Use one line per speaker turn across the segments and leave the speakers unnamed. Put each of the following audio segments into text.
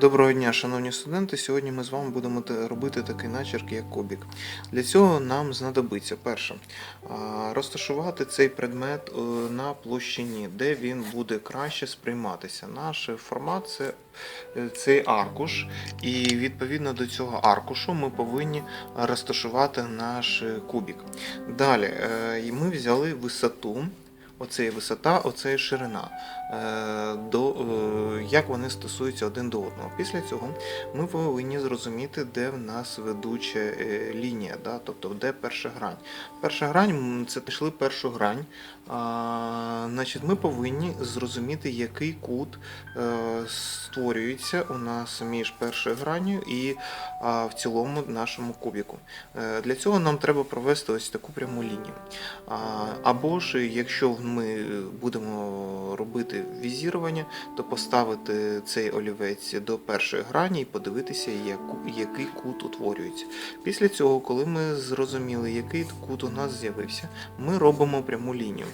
Доброго дня, шановні студенти. Сьогодні ми з вами будемо робити такий начерк, як кубік. Для цього нам знадобиться перше розташувати цей предмет е, на площині, де він буде краще сприйматися. Наш формат це е, цей аркуш, і відповідно до цього аркушу ми повинні розташувати наш е, кубік. Далі ми взяли висоту. Оце є висота, оце є ширина. Е, До, е, як вони стосуються один до одного. Після цього ми повинні зрозуміти, де в нас ведуча е, лінія, да? тобто де перша грань. Перша грань це пішли першу грань. А, значить, ми повинні зрозуміти, який кут створюється у нас між першою гранню і а, в цілому нашому кубіку. Для цього нам треба провести ось таку пряму лінію. А, Або ж, якщо ми будемо робити візірування, то поставити цей олівець до першої грані і подивитися, який кут утворюється. Після цього, коли ми зрозуміли, який кут у нас з'явився, ми робимо пряму лінію.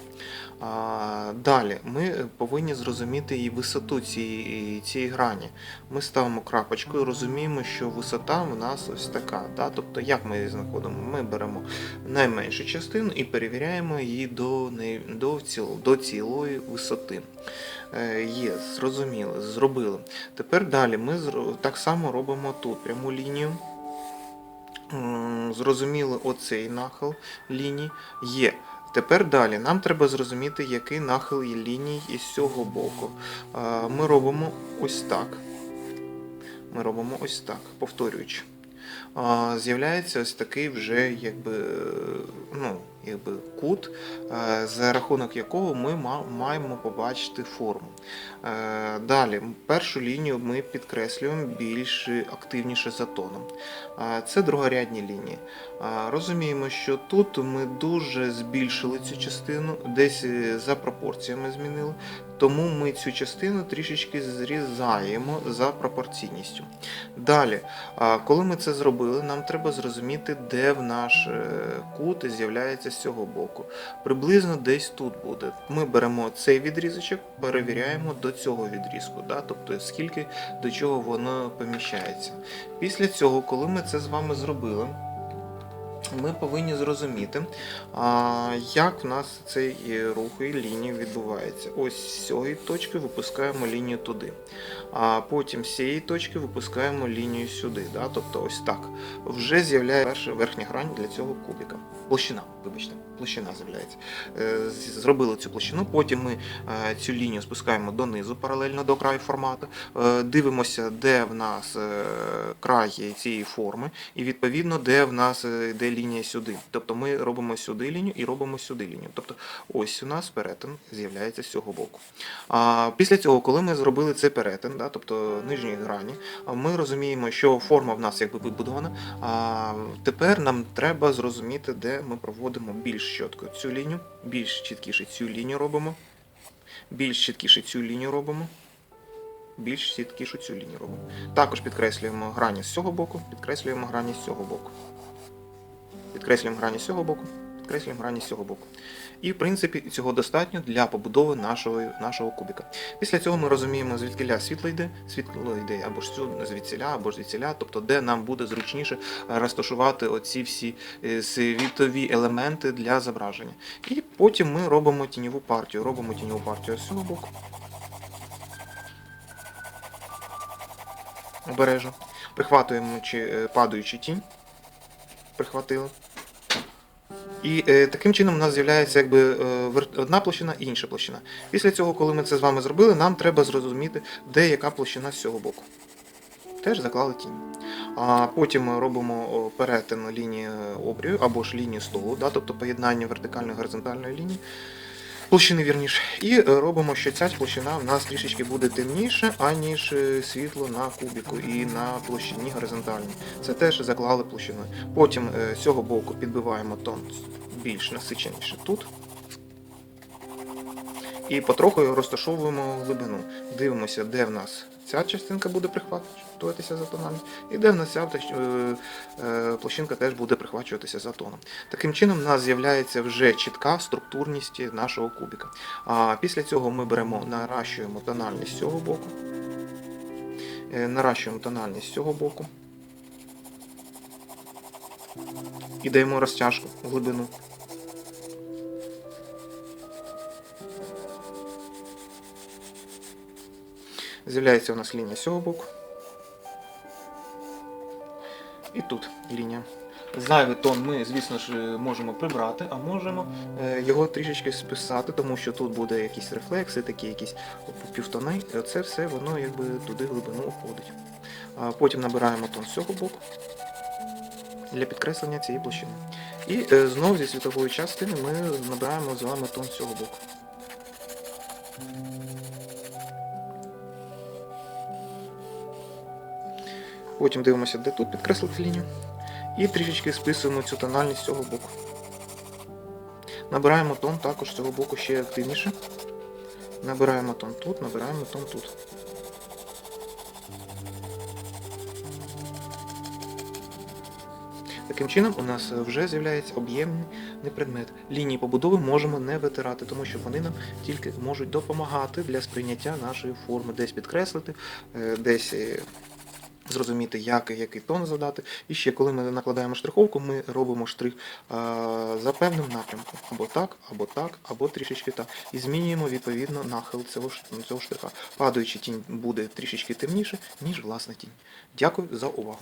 Далі ми повинні зрозуміти і висоту цієї, цієї грані. Ми ставимо крапочку і розуміємо, що висота в нас ось така. Да? Тобто, як ми її знаходимо? Ми беремо найменшу частину і перевіряємо її до, до, ціл, до цілої висоти. Е, Є, зрозуміли, зробили. Тепер далі ми так само робимо тут пряму лінію. Зрозуміли оцей нахил ліній є. Тепер далі нам треба зрозуміти, який нахил є ліній із цього боку. Е, Ми робимо ось так. Ми робимо ось так, повторюючи. З'являється ось такий вже якби, ну, якби кут, е, за рахунок якого ми маємо побачити форму. Е, Далі, першу лінію ми підкреслюємо більш активніше за тоном. Е, Це другорядні лінії. Розуміємо, що тут ми дуже збільшили цю частину, десь за пропорціями змінили, тому ми цю частину трішечки зрізаємо за пропорційністю. Далі, коли ми це зробили, нам треба зрозуміти, де в наш е, кут з'являється з цього боку. Приблизно десь тут буде. Ми беремо цей відрізочок, перевіряємо до цього відрізку, да? тобто скільки до чого воно поміщається. Після цього, коли ми це з вами зробили, ми повинні зрозуміти, як в нас цей е, рух і лінія відбувається. Ось з цієї точки випускаємо лінію туди. А потім з цієї точки випускаємо лінію сюди. Тобто ось так. Вже з'являється перша верхня грань для цього кубіка. Площина, вибачте, площина з'являється. Е, Зробили цю площину, потім ми е, цю лінію спускаємо донизу паралельно до краю формату. Е, Дивимося, де в нас край цієї форми, і відповідно, де в нас йде лінія сюди. Тобто ми робимо сюди лінію і робимо сюди лінію. Тобто ось у нас перетин з'являється з цього боку. Після цього, коли ми зробили цей перетин, да, тобто нижньої грані, ми розуміємо, що форма в нас якби вибудована. Тепер нам треба зрозуміти, де ми проводимо більш чітко цю лінію, більш чіткіше цю лінію робимо, більш чіткіше цю лінію робимо. Більш чіткіше цю лінію робимо. Також підкреслюємо грані з цього боку, підкреслюємо грані з цього боку. Підкреслюємо грані з цього боку, підкреслюємо грані з цього боку. І, в принципі, цього достатньо для побудови нашого, нашого кубика. Після цього ми розуміємо, звідкиля світло йде, світло йде або ж звідсіля, або ж звідсіля, тобто де нам буде зручніше е, розташувати оці всі е, світові елементи для зображення. І потім ми робимо тіньову партію. Робимо тіньову партію з цього боку. Обережно. Прихватуємо чи е, падаючи тінь. Прихватили. І е, таким чином у нас з'являється якби е, одна площина і інша площина. Після цього, коли ми це з вами зробили, нам треба зрозуміти, де яка площина з цього боку. Теж заклали тінь. А потім ми робимо перетин лінії обрію або ж лінії столу, да, тобто поєднання вертикальної і горизонтальної лінії. Площини вірніше. І е, робимо, що ця площина в нас трішечки буде темніше, аніж е, світло на кубіку і на площині горизонтальній. Це теж заклали площиною. Потім е, з цього боку підбиваємо тон більш насиченіше тут. І потроху розташовуємо глибину. Дивимося, де в нас ця частинка буде прихватуватися за тональність, і де в нас ця е, е, площинка теж буде прихвачуватися за тоном. Таким чином, в нас з'являється вже чітка структурність нашого кубіка. А після цього ми беремо, наращуємо тональність з цього боку. Е, Наращуємо тональність з цього боку. І даємо розтяжку в глибину. З'являється у нас лінія з цього боку. І тут лінія. Зайвий тон ми, звісно ж, можемо прибрати, а можемо е, його трішечки списати, тому що тут буде якісь рефлекси, такі якісь півтони. Це все воно якби туди глибину уходить. Потім набираємо тон з цього боку для підкреслення цієї площини. І е, знову зі світової частини ми набираємо з вами тон з цього боку. Потім дивимося, де тут підкреслити лінію. І трішечки списуємо цю тональність цього боку. Набираємо тон також з цього боку ще активніше. Набираємо тон тут, набираємо тон тут. Таким чином у нас вже з'являється об'ємний предмет. Лінії побудови можемо не витирати, тому що вони нам тільки можуть допомагати для сприйняття нашої форми, десь підкреслити, е, десь е, зрозуміти, як, який тон задати. І ще коли ми накладаємо штриховку, ми робимо штрих а, за певним напрямком. Або так, або так, або трішечки так. І змінюємо відповідно нахил цього, цього штриха. Падаючи тінь буде трішечки темніше, ніж власна тінь. Дякую за увагу.